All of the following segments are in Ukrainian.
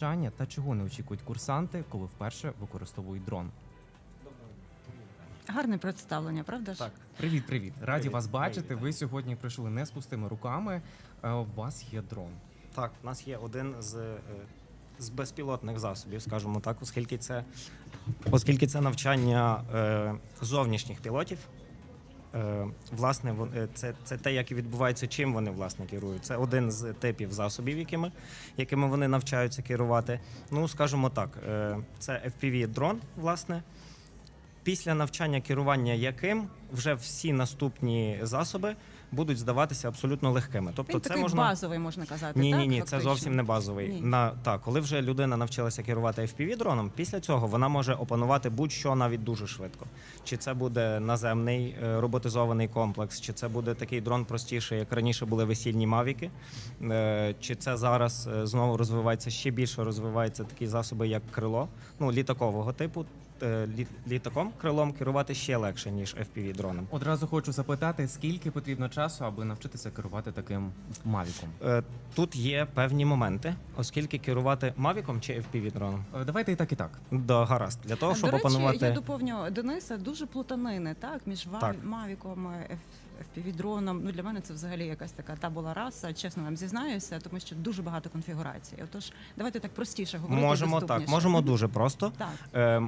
навчання та чого не очікують курсанти, коли вперше використовують дрон? Гарне представлення, правда ж? Так, Привіт, привіт! Раді Привіт, вас бачити. привіт. Ви сьогодні прийшли не з пустими руками. Е, У вас є дрон. так, у нас є один з, е, з безпілотних засобів, скажімо так, оскільки це, оскільки це навчання е, зовнішніх пілотів. Е, власне, е, це, це те, як і відбувається, чим вони власне керують. Це один з типів засобів, якими, якими вони навчаються керувати. Ну, скажімо так, е, це FPV-дрон, власне. Після навчання керування яким вже всі наступні засоби будуть здаватися абсолютно легкими. Тобто, Він це такий можна базовий, можна казати. ні, так, ні, ні, це фактично? зовсім не базовий. Ні. На так, коли вже людина навчилася керувати FPV дроном, після цього вона може опанувати будь-що навіть дуже швидко. Чи це буде наземний е, роботизований комплекс, чи це буде такий дрон простіший, як раніше були весільні мавіки, е, чи це зараз е, знову розвивається ще більше розвиваються такі засоби, як крило, ну літакового типу. Е, лі- Літаком крилом керувати ще легше ніж FPV дроном. Одразу хочу запитати, скільки потрібно часу, аби навчитися керувати таким мавіком? Е, Тут є певні моменти, оскільки керувати мавіком чи FPV дроном. Е, Давайте і так, і так. Да, гаразд. Для того, щоб До речі, опанувати. я доповню Дениса, дуже плутанини, так, між Ва- Так. Мавіком, FPV-дроном. Ну, для мене це взагалі якась така табула раса, чесно вам зізнаюся, тому що дуже багато конфігурацій. Отож, давайте так простіше говорити. Можемо так, можемо дуже просто. Так. Е,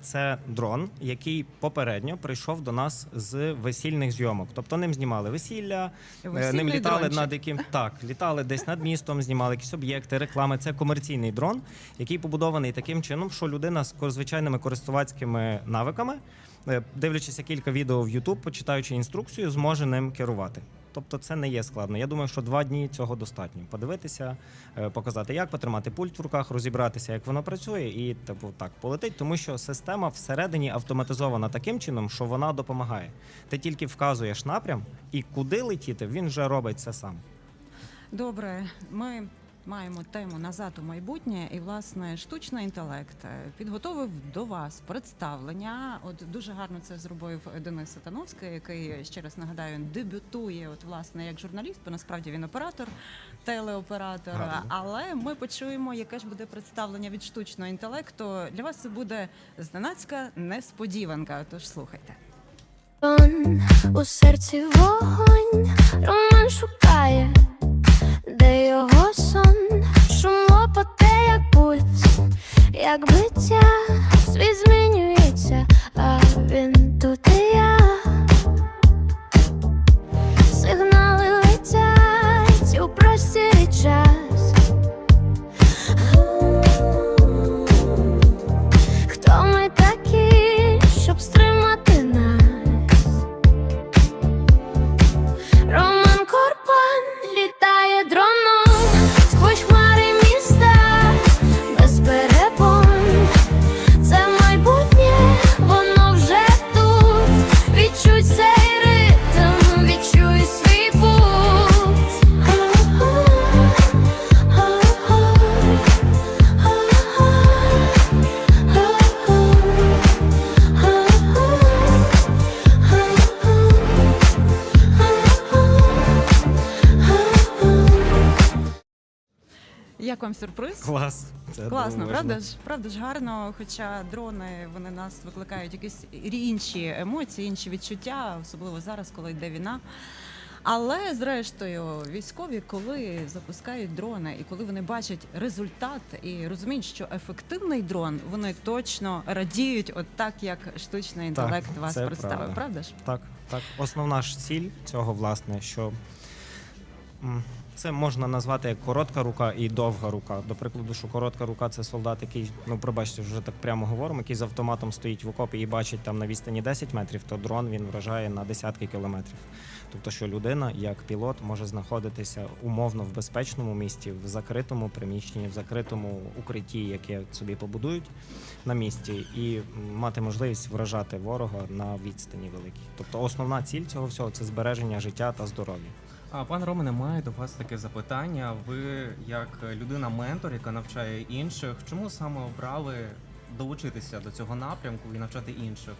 це дрон, який попередньо прийшов до нас з весільних зйомок. Тобто ним знімали весілля, е, ним літали дрончик. над яким так, літали десь над містом, знімали якісь об'єкти, реклами. Це комерційний дрон, який побудований таким чином, що людина з звичайними користувацькими навиками, дивлячися кілька відео в YouTube, почитаючи інструкцію, зможе ним керувати. Тобто це не є складно. Я думаю, що два дні цього достатньо. Подивитися, е, показати, як потримати пульт в руках, розібратися, як воно працює, і типу так полетить, тому що система всередині автоматизована таким чином, що вона допомагає. Ти тільки вказуєш напрям, і куди летіти, він вже робить це сам. Добре, ми маємо тему назад у майбутнє, і власне штучний інтелект е, підготовив до вас представлення. От дуже гарно це зробив Денис Сатановський, який ще раз нагадаю дебютує. От власне як журналіст, бо насправді він оператор, телеоператор. Гарно. Але ми почуємо, яке ж буде представлення від штучного інтелекту. Для вас це буде зненацька несподіванка. Тож слухайте. У серці вогонь, роман шукає, де його сон, шум лопоте, як пульс, як биття, світ змінюється, а він тут Клас. Це Класно, дивовижно. правда ж? Правда ж гарно. Хоча дрони вони нас викликають якісь інші емоції, інші відчуття, особливо зараз, коли йде війна. Але зрештою, військові, коли запускають дрони, і коли вони бачать результат і розуміють, що ефективний дрон, вони точно радіють, от так як штучний інтелект вас це представив. правда. Правда ж? Так, так. Основна ж ціль цього, власне, що м, це можна назвати як коротка рука і довга рука. До прикладу, що коротка рука це солдат, який, ну пробачте, вже так прямо говоримо, який з автоматом стоїть в окопі і бачить там на відстані 10 метрів, то дрон він вражає на десятки кілометрів. Тобто, що людина, як пілот, може знаходитися умовно в безпечному місці, в закритому приміщенні, в закритому укритті, яке собі побудують на місці, і мати можливість вражати ворога на відстані великій. Тобто, основна ціль цього всього це збереження життя та здоров'я. А пане Романе, маю до вас таке запитання. Ви як людина-ментор, яка навчає інших, чому саме обрали долучитися до цього напрямку і навчати інших?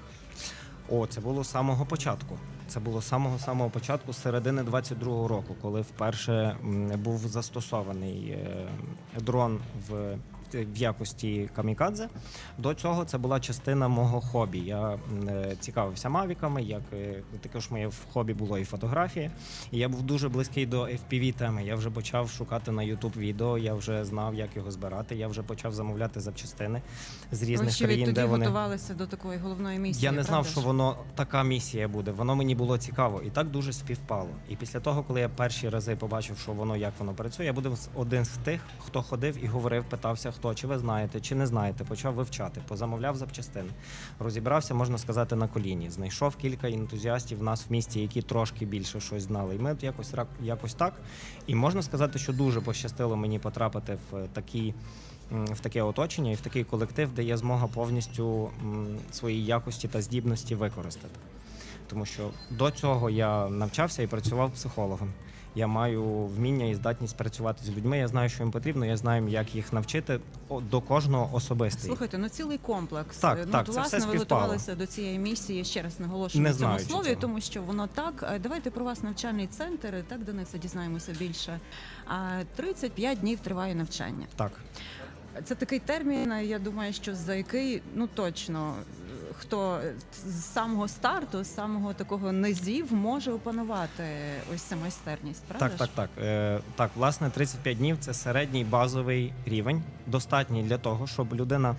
О, це було з самого початку. Це було з самого самого початку, з середини 22-го року, коли вперше був застосований е, дрон в в якості камікадзе. До цього це була частина мого хобі. Я е, цікавився мавіками, як е, також моє хобі було і фотографія. І я був дуже близький до FPV теми. Я вже почав шукати на YouTube відео, я вже знав, як його збирати. Я вже почав замовляти запчастини з різних країн, відтоді де вони. готувалися до такої головної місії. Я не знав, що воно така місія буде. Воно мені було цікаво і так дуже співпало. І після того, коли я перші рази побачив, що воно як воно працює, я був один з тих, хто ходив і говорив, питався, хто чи ви знаєте, чи не знаєте. Почав вивчати, позамовляв запчастини, розібрався, можна сказати, на коліні. Знайшов кілька ентузіастів в нас в місті, які трошки більше щось знали. І ми якось якось так. І можна сказати, що дуже пощастило мені потрапити в такі в таке оточення і в такий колектив, де є змога повністю свої якості та здібності використати. Тому що до цього я навчався і працював психологом. Я маю вміння і здатність працювати з людьми. Я знаю, що їм потрібно, я знаю, як їх навчити до кожного особисто. Слухайте, ну цілий комплекс. Так, ну, так, от, це власне, все ви готувалися до цієї місії. Ще раз наголошую Не на цьому слові, цього. тому що воно так. Е, Давайте про вас навчальний центр. Так, Денисе, дізнаємося більше. А 35 днів триває навчання. Так. Це такий термін. Я думаю, що за який ну точно хто з самого старту, з самого такого низів може опанувати ось цю майстерність. Правда Так, так, так. Е, так, власне, 35 днів це середній базовий рівень, достатній для того, щоб людина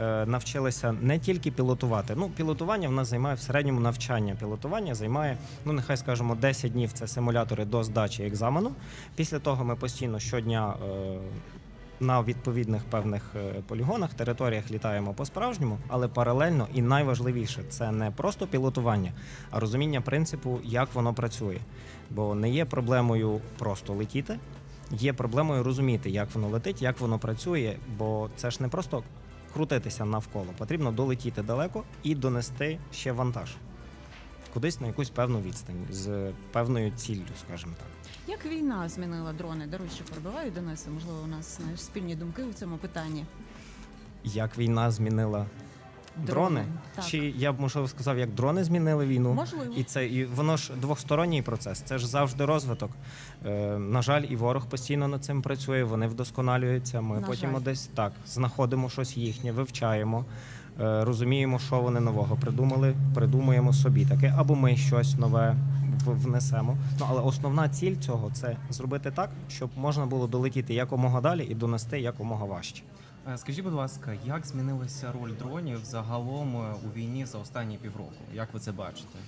е, навчилася не тільки пілотувати. Ну, пілотування в нас займає в середньому навчання. Пілотування займає, ну нехай скажемо, 10 днів це симулятори до здачі екзамену. Після того ми постійно щодня. Е, на відповідних певних е, полігонах, територіях літаємо по-справжньому, але паралельно і найважливіше це не просто пілотування, а розуміння принципу, як воно працює. Бо не є проблемою просто летіти, є проблемою розуміти, як воно летить, як воно працює, бо це ж не просто крутитися навколо, потрібно долетіти далеко і донести ще вантаж. Кудись на якусь певну відстань з певною ціллю, скажімо так. Як війна змінила дрони? Даруй, що перебиваю Денисе. Можливо, у нас знаєш, спільні думки у цьому питанні. Як війна змінила дрони? Так. Чи я б можливо сказав, як дрони змінили війну? Можливо. І це і воно ж двосторонній процес. Це ж завжди розвиток. Е, на жаль, і ворог постійно над цим працює. Вони вдосконалюються. Ми На потім жаль. десь так знаходимо щось їхнє, вивчаємо. е, Розуміємо, що вони нового придумали, придумуємо собі таке, або ми щось нове в- внесемо. Ну але основна ціль цього це зробити так, щоб можна було долетіти якомога далі і донести якомога важче. Е, Скажіть, будь ласка, як змінилася роль дронів загалом е, у війні за останні півроку? Як ви це бачите?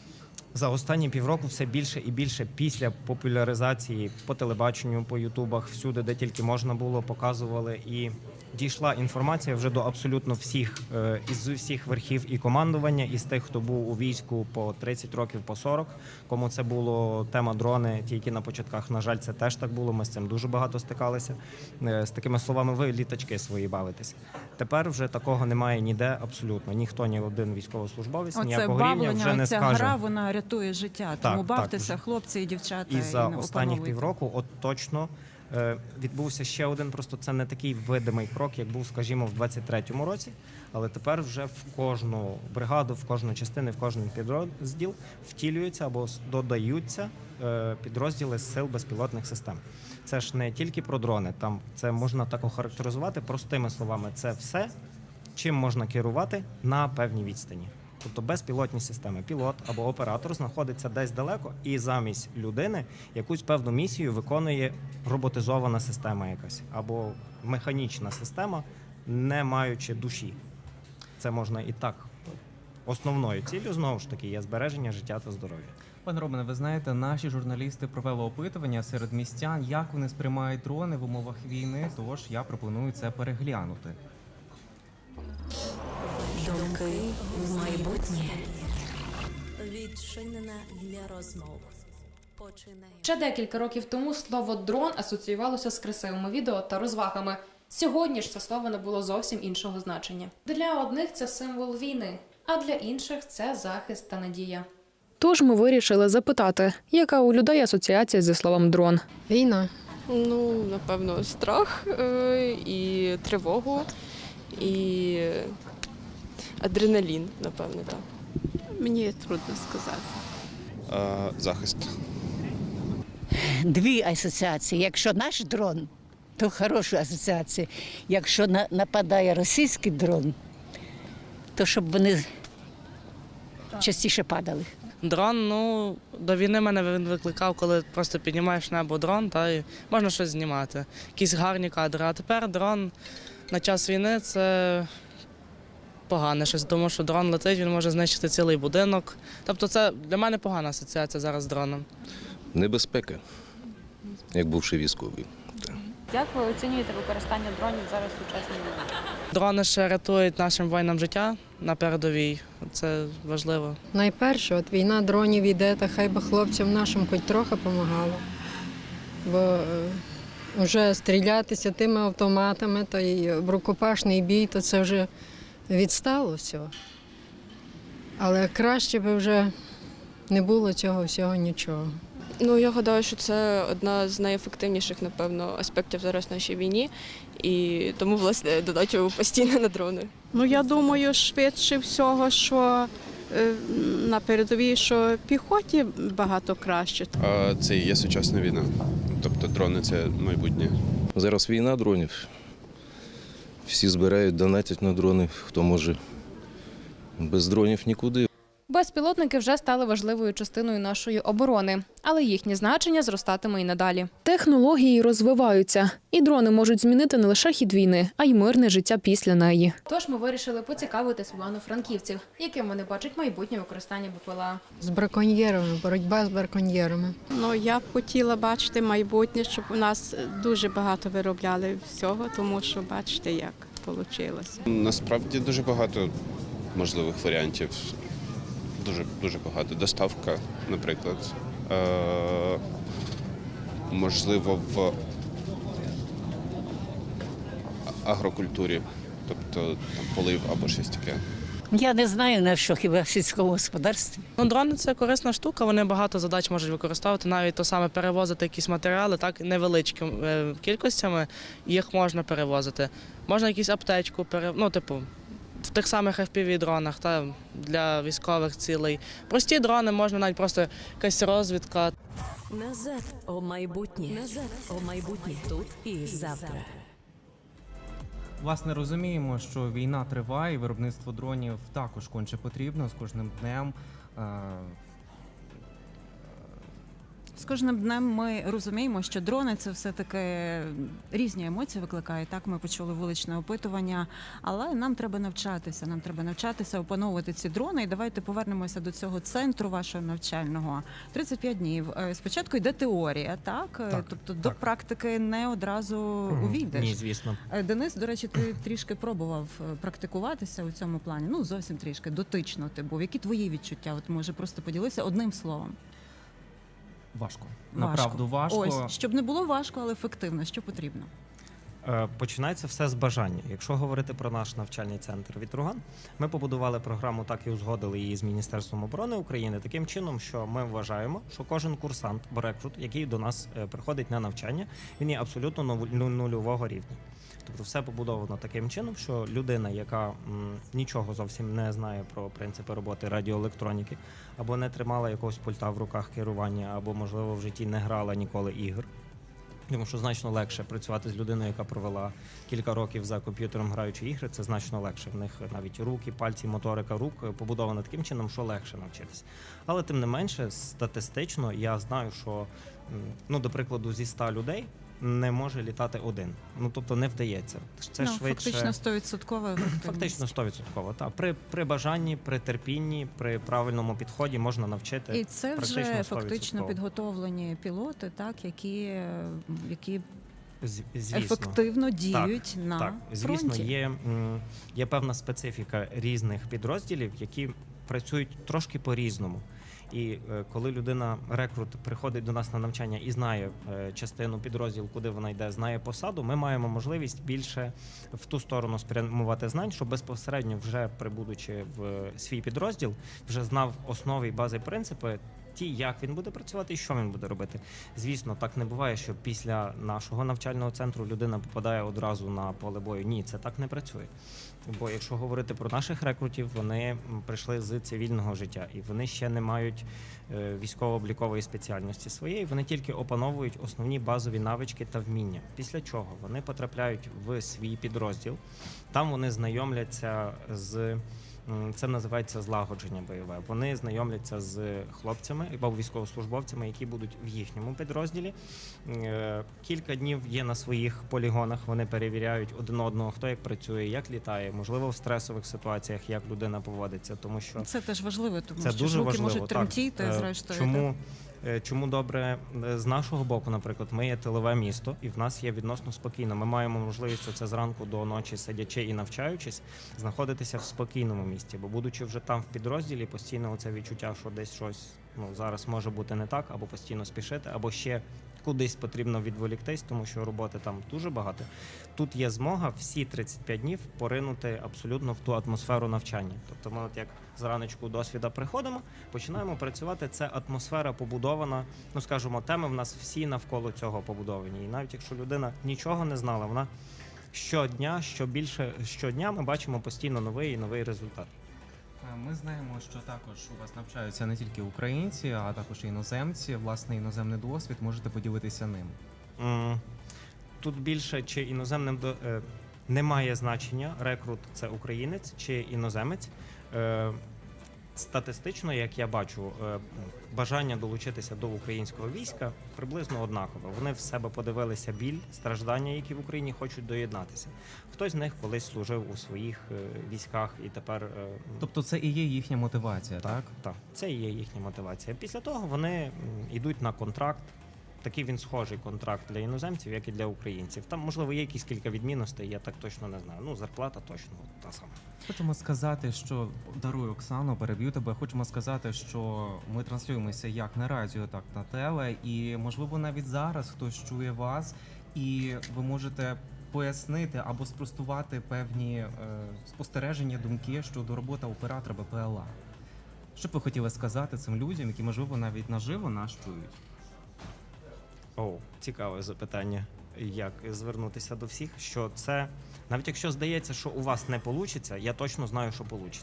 За останні півроку все більше і більше після популяризації по телебаченню, по ютубах, всюди, де тільки можна було, показували і дійшла інформація вже до абсолютно всіх е, із усіх верхів і командування, із тих, хто був у війську по 30 років, по 40. Кому це було тема дрони, тільки на початках. На жаль, це теж так було. Ми з цим дуже багато стикалися. Е, З такими словами, ви літачки свої бавитесь. Тепер вже такого немає ніде абсолютно. Ніхто, ні один військовослужбовець Оце ніякого рівня вже бавлення, не оця скаже. гра, вона рятує життя. Так, Тому так, бавтеся, вже. хлопці і дівчата. І за останніх півроку, от точно відбувся ще один. Просто це не такий видимий крок, як був, скажімо, в 23-му році. Але тепер вже в кожну бригаду, в кожну частину, в кожен підрозділ втілюються або додаються е, підрозділи сил безпілотних систем. Це ж не тільки про дрони, там це можна так охарактеризувати простими словами. Це все, чим можна керувати на певній відстані. Тобто безпілотні системи, пілот або оператор знаходиться десь далеко, і замість людини якусь певну місію виконує роботизована система якась або механічна система, не маючи душі. Це можна і так. Основною ціллю знову ж таки є збереження життя та здоров'я. Пане Романе, ви знаєте, наші журналісти провели опитування серед містян, як вони сприймають дрони в умовах війни. Тож я пропоную це переглянути. Думки в майбутнє. відчинена для розмов. Починаємо. Ще декілька років тому слово дрон асоціювалося з красивими відео та розвагами. Сьогодні ж це слово набуло зовсім іншого значення. Для одних це символ війни, а для інших це захист та надія. Тож ми вирішили запитати, яка у людей асоціація зі словом дрон. Війна. Ну, напевно, страх е, і тривогу, і адреналін, напевно, так. Мені трудно сказати. Е, захист. Дві асоціації. Якщо наш дрон, то хороша асоціація. Якщо на- нападає російський дрон, то щоб вони частіше падали. Дрон, ну, до війни мене він викликав, коли просто піднімаєш небо дрон, та й можна щось знімати. Якісь гарні кадри. А тепер дрон на час війни це погане щось, тому що дрон летить, він може знищити цілий будинок. Тобто це для мене погана асоціація зараз з дроном. Небезпека, як бувший військовий. Як ви оцінюєте використання дронів зараз у сучасній війні? Дрони ще рятують нашим воїнам життя на передовій. Це важливо. Найперше, от війна дронів іде, та хай би хлопцям нашим хоч трохи допомагало. Бо е, вже стрілятися тими автоматами, то й рукопашний бій, то це вже відстало все. Але краще би вже не було цього всього нічого. Ну, я гадаю, що це одна з найефективніших, напевно, аспектів зараз в нашій війні. І тому, власне, додачу постійно на дрони. Ну я думаю, швидше всього, що е, на передовій, що піхоті багато краще. А це і є сучасна війна. Тобто дрони це майбутнє. Зараз війна дронів. Всі збирають, донатять на дрони, хто може. Без дронів нікуди. Безпілотники вже стали важливою частиною нашої оборони, але їхнє значення зростатиме і надалі. Технології розвиваються, і дрони можуть змінити не лише хід війни, а й мирне життя після неї. Тож ми вирішили поцікавитись івано-франківців, яким вони бачать майбутнє використання БПЛА. З браконьєрами, боротьба з браконьєрами. Ну я б хотіла бачити майбутнє, щоб у нас дуже багато виробляли всього, тому що бачите, як вийшло. Насправді дуже багато можливих варіантів. Дуже дуже багато. Доставка, наприклад. Е- можливо, в агрокультурі, тобто там полив або щось таке. Я не знаю на що хіба в сільському господарстві. Ну, дрони це корисна штука, вони багато задач можуть використовувати, навіть то саме перевозити якісь матеріали, так невеличкими е, кількостями їх можна перевозити. Можна якусь аптечку пере... ну, типу, в тих самих fpv дронах та для військових цілей. Прості дрони можна навіть просто якась розвідка. Назад у майбутнє. Назад о майбутнє. Тут і завтра. Власне, розуміємо, що війна триває, і виробництво дронів також конче потрібно з кожним днем. е, З кожним днем ми розуміємо, що дрони це все таки різні емоції викликають. Так ми почули вуличне опитування, але нам треба навчатися. Нам треба навчатися опановувати ці дрони. І давайте повернемося до цього центру вашого навчального. 35 днів. Е, Спочатку йде теорія, так, Е, Так, тобто до практики не одразу увійдеш. Ні, звісно. Е, Денис, до речі, ти трішки пробував практикуватися у цьому плані. Ну зовсім трішки дотично ти був. Які твої відчуття? От може просто поділися одним словом. Важко. Направду важко. Ось щоб не було важко, але ефективно. Що потрібно? Е, Починається все з бажання. Якщо говорити про наш навчальний центр Вітруган, ми побудували програму, так і узгодили її з Міністерством оборони України таким чином, що ми вважаємо, що кожен курсант або рекрут, який до нас е, приходить на навчання, він є абсолютно ну- нульового рівня. Тобто все побудовано таким чином, що людина, яка нічого зовсім не знає про принципи роботи радіоелектроніки, або не тримала якогось пульта в руках керування, або можливо в житті не грала ніколи ігор. Тому що значно легше працювати з людиною, яка провела кілька років за комп'ютером граючи ігри. Це значно легше. В них навіть руки, пальці, моторика рук побудована таким чином, що легше навчитися. Але тим не менше, статистично я знаю, що ну, до прикладу, зі 100 людей не може літати один. Ну тобто не вдається. Це ну, швидше фактично 100% фактично 100%. Так, при, при бажанні, при терпінні, при правильному підході можна навчити. І це вже фактично 100%. підготовлені пілоти, так які, які звісно. ефективно діють на Так, звісно, фронті. є, є певна специфіка різних підрозділів, які працюють трошки по-різному. І е, коли людина, рекрут, приходить до нас на навчання і знає е, частину підрозділу, куди вона йде, знає посаду, ми маємо можливість більше в ту сторону спрямувати знань, щоб безпосередньо, вже прибудучи в свій підрозділ, вже знав основи і бази принципи ті, як він буде працювати і що він буде робити. Звісно, так не буває, що після нашого навчального центру людина попадає одразу на поле бою. Ні, це так не працює. Бо якщо говорити про наших рекрутів, вони прийшли з цивільного життя і вони ще не мають е, військово-облікової спеціальності своєї. Вони тільки опановують основні базові навички та вміння. Після чого вони потрапляють в свій підрозділ. Там вони знайомляться з це називається злагодження бойове. Вони знайомляться з хлопцями або військовослужбовцями, які будуть в їхньому підрозділі. Е, Кілька днів є на своїх полігонах. Вони перевіряють один одного, хто як працює, як літає, можливо, в стресових ситуаціях, як людина поводиться, тому що Це теж важливо, тому це що дуже руки важливо. можуть тремтіти, Е, зрештою. Чому, е, чому добре е, з нашого боку, наприклад, ми є тилове місто, і в нас є відносно спокійно. Ми маємо можливість оце зранку до ночі, сидячи і навчаючись, знаходитися в спокійному місті. Бо будучи вже там в підрозділі, постійно оце відчуття, що десь щось ну зараз може бути не так, або постійно спішити, або ще. Кудись потрібно відволіктись, тому що роботи там дуже багато. Тут є змога всі 35 днів поринути абсолютно в ту атмосферу навчання. Тобто, ми, от як зраночку досвіда приходимо, починаємо працювати. Це атмосфера побудована. Ну скажімо, теми в нас всі навколо цього побудовані. І навіть якщо людина нічого не знала, вона щодня, що більше щодня, ми бачимо постійно новий і новий результат. Е, Ми знаємо, що також у вас навчаються не тільки українці, а також іноземці. Власне, іноземний досвід можете поділитися ним. Тут більше чи іноземним до е, немає значення. Рекрут це українець чи іноземець. Е, Статистично, як я бачу, е, бажання долучитися до українського війська приблизно однакове. Вони в себе подивилися біль, страждання, які в Україні хочуть доєднатися. Хтось з них колись служив у своїх е, військах і тепер е, Тобто, це і є їхня мотивація, так? так, так, це і є їхня мотивація. Після того вони йдуть на контракт. Такий він схожий контракт для іноземців, як і для українців. Там, можливо, є якісь кілька відмінностей, я так точно не знаю. Ну, зарплата точно та сама. Хочемо сказати, що даруй Оксану, переб'ю тебе. Хочемо сказати, що ми транслюємося як на радіо, так на теле, і можливо навіть зараз хтось чує вас, і ви можете пояснити або спростувати певні е, спостереження, думки щодо роботи оператора БПЛА. Що б ви хотіли сказати цим людям, які можливо навіть наживо нас чують? О, цікаве запитання. Як звернутися до всіх? Що це навіть якщо здається, що у вас не вийде, я точно знаю, що вийде.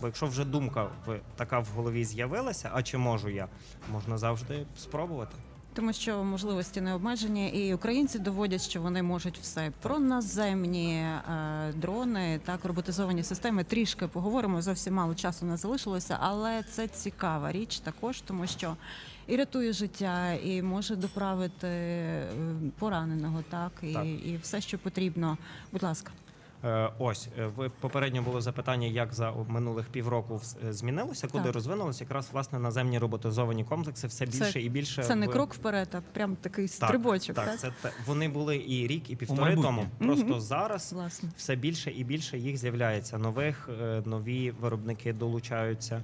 Бо якщо вже думка в така в голові з'явилася, а чи можу я, можна завжди спробувати. Тому що можливості не обмежені, і українці доводять, що вони можуть все про наземні е, дрони, так роботизовані системи. Трішки поговоримо. Зовсім мало часу не залишилося, але це цікава річ також, тому що і рятує життя, і може доправити е, пораненого, так і, Так. і все, що потрібно. Будь ласка. Е, ось е, ви попередньо було запитання, як за минулих півроку е, змінилося, куди Так. розвинулося. Якраз власне наземні роботизовані комплекси все Це- більше і більше Це не в- крок вперед, а прям такий Так, стрибочок. Так, Так, це те. вони були і рік, і півтори тому. Просто Мгм. зараз власне. все більше і більше їх з'являється. Нових нові виробники долучаються,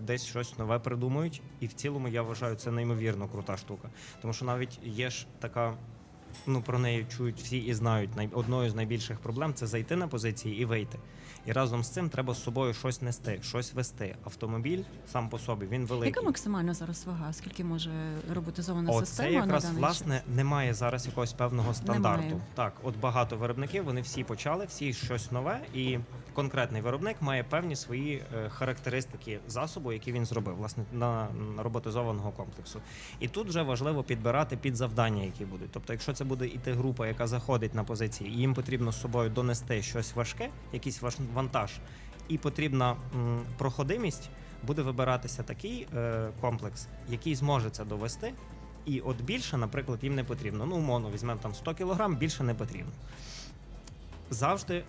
десь щось нове придумують. І в цілому я вважаю це неймовірно крута штука. Тому що навіть є ж така. Ну, про неї чують всі і знають. Одною з найбільших проблем це зайти на позиції і вийти. І разом з цим треба з собою щось нести, щось вести. Автомобіль сам по собі він великий. Яка максимальна зараз вага? Скільки може роботизована Оце система якраз на власне час? немає зараз якогось певного стандарту. Немає. Так, от багато виробників вони всі почали, всі щось нове, і конкретний виробник має певні свої е, характеристики засобу, які він зробив, власне, на, на роботизованого комплексу. І тут вже важливо підбирати під завдання, які будуть. Тобто, якщо це буде іти група, яка заходить на позиції, і їм потрібно з собою донести щось важке, якийсь ваш вантаж, і потрібна проходимість. Буде вибиратися такий е, комплекс, який зможе це довести, і от більше, наприклад, їм не потрібно. Ну, умовно, візьмемо там 100 кг, більше не потрібно. Завжди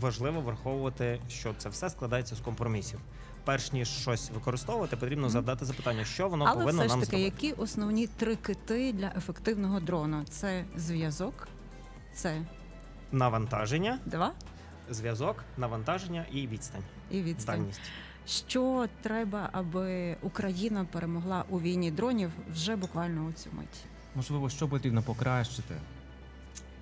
важливо враховувати, що це все складається з компромісів. Перш ніж щось використовувати, потрібно Мгм. задати запитання, що воно Але повинно все ж нам таки, зробити. які основні три кити для ефективного дрону? Це зв'язок, це Навантаження, два зв'язок, навантаження і відстань. і відстань. Дальність. Що треба, аби Україна перемогла у війні дронів вже буквально у цю мить? Можливо, що потрібно покращити?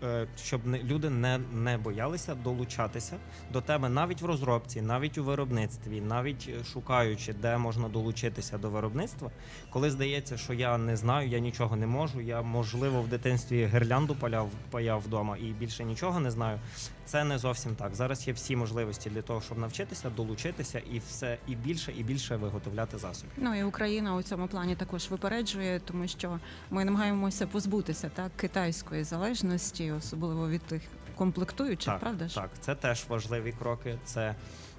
Е, щоб люди не, не боялися долучатися до теми навіть в розробці, навіть у виробництві, навіть е, шукаючи, де можна долучитися до виробництва. Коли здається, що я не знаю, я нічого не можу, я можливо в дитинстві гирлянду паляв, паяв вдома і більше нічого не знаю. Це не зовсім так. Зараз є всі можливості для того, щоб навчитися, долучитися і все і більше і більше виготовляти засобів. Ну і Україна у цьому плані також випереджує, тому що ми намагаємося позбутися так китайської залежності, особливо від тих комплектуючих, так, правда ж? так, це теж важливі кроки. Це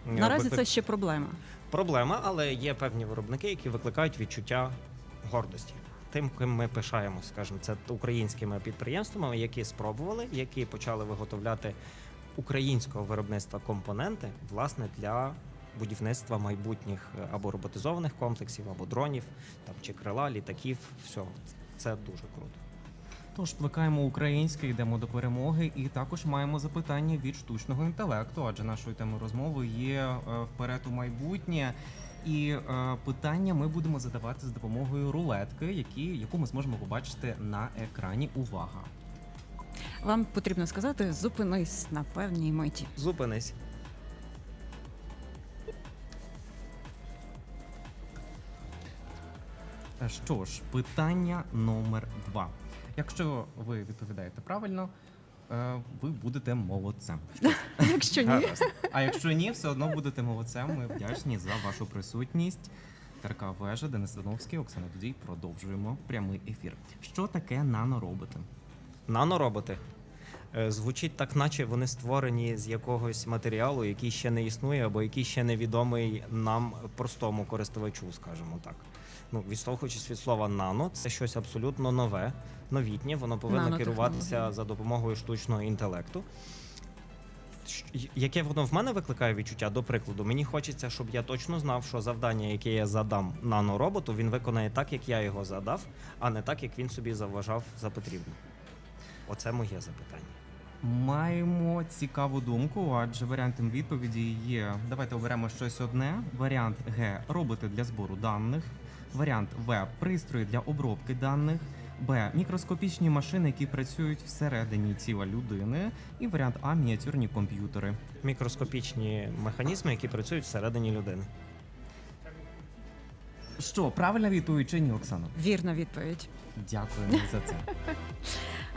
е, Наразі виклик- це ще проблема. проблема, але є певні виробники, які викликають відчуття гордості. Тим, ким ми пишаємося, скажімо, це українськими підприємствами, які спробували, які почали виготовляти українського виробництва компоненти, власне, для будівництва майбутніх е, або роботизованих комплексів, або дронів, там чи крила, літаків. Все, це дуже круто. Тож плекаємо українське, йдемо до перемоги, і також маємо запитання від штучного інтелекту, адже нашою темою розмови є е, вперед у майбутнє. І е, питання ми будемо задавати з допомогою рулетки, які, яку ми зможемо побачити на екрані. Увага! Вам потрібно сказати зупинись на певній миті. Зупинись. Е, Що ж, питання номер два. Якщо ви відповідаєте правильно, е, ви будете молодцем. Якщо ні, А якщо ні, все одно будете молодцем. Ми вдячні за вашу присутність. Тарка Вежа, Денис Дановський, Оксана Дудій. Продовжуємо прямий ефір. Що таке нанороботи? Нанороботи. Е, Звучить так, наче вони створені з якогось матеріалу, який ще не існує, або який ще невідомий нам простому користувачу, скажімо так. Ну, відштовхуючись від слова нано, це щось абсолютно нове, новітнє. Воно повинно керуватися за допомогою штучного інтелекту. Яке воно в мене викликає відчуття, до прикладу, мені хочеться, щоб я точно знав, що завдання, яке я задам нанороботу, він виконає так, як я його задав, а не так, як він собі завважав за потрібне. Оце моє запитання. Маємо цікаву думку, адже варіантом відповіді є. Давайте оберемо щось одне. Варіант Г роботи для збору даних. Варіант В пристрої для обробки даних. Б. Мікроскопічні машини, які працюють всередині тіла людини. І варіант А мініатюрні комп'ютери. Мікроскопічні механізми, які працюють всередині людини. Що, правильна відповідь чи ні, Оксано? вірна відповідь. Дякуємо за це.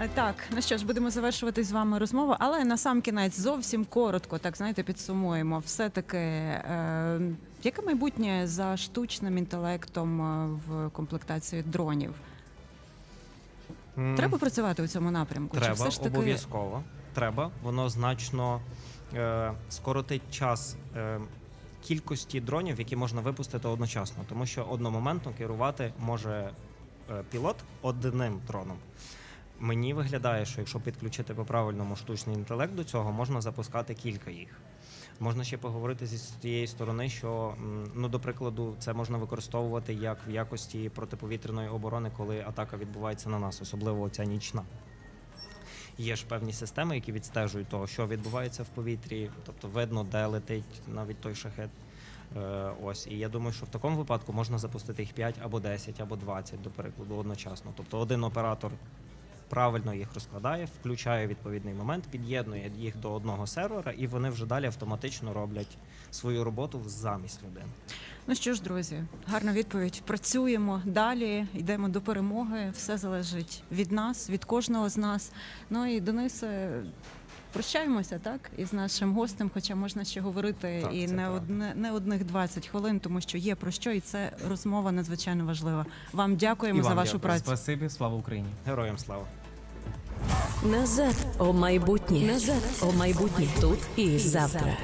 Е, Так, ну що ж, будемо завершувати з вами розмову, але на сам кінець зовсім коротко, так знаєте, підсумуємо. Все-таки, е, яке майбутнє за штучним інтелектом е, в комплектації дронів? Треба працювати у цьому напрямку? Чи Треба все ж таки обов'язково. Треба. Воно значно е, скоротить час е, кількості дронів, які можна випустити одночасно, тому що одномоментно керувати може е, пілот одним дроном. Мені виглядає, що якщо підключити по правильному штучний інтелект до цього, можна запускати кілька їх. Можна ще поговорити зі тієї сторони, що ну до прикладу, це можна використовувати як в якості протиповітряної оборони, коли атака відбувається на нас, особливо ця нічна. Є ж певні системи, які відстежують того, що відбувається в повітрі, тобто видно, де летить навіть той шахет. Е, ось, і я думаю, що в такому випадку можна запустити їх 5 або 10, або 20, до прикладу, одночасно. Тобто один оператор правильно їх розкладає, включає відповідний момент, під'єднує їх до одного сервера, і вони вже далі автоматично роблять свою роботу замість людини. Ну що ж, друзі, гарна відповідь. Працюємо далі, йдемо до перемоги. Все залежить від нас, від кожного з нас. Ну і Денисе, прощаємося так із нашим гостем, хоча можна ще говорити Так, і не одне не одних 20 хвилин, тому що є про що, і це розмова надзвичайно важлива. Вам дякуємо І за вашу дякую. працю. Спасибі, слава Україні! Героям слава! Назад, о майбутнє. Назад, о майбутнє. Тут і завтра.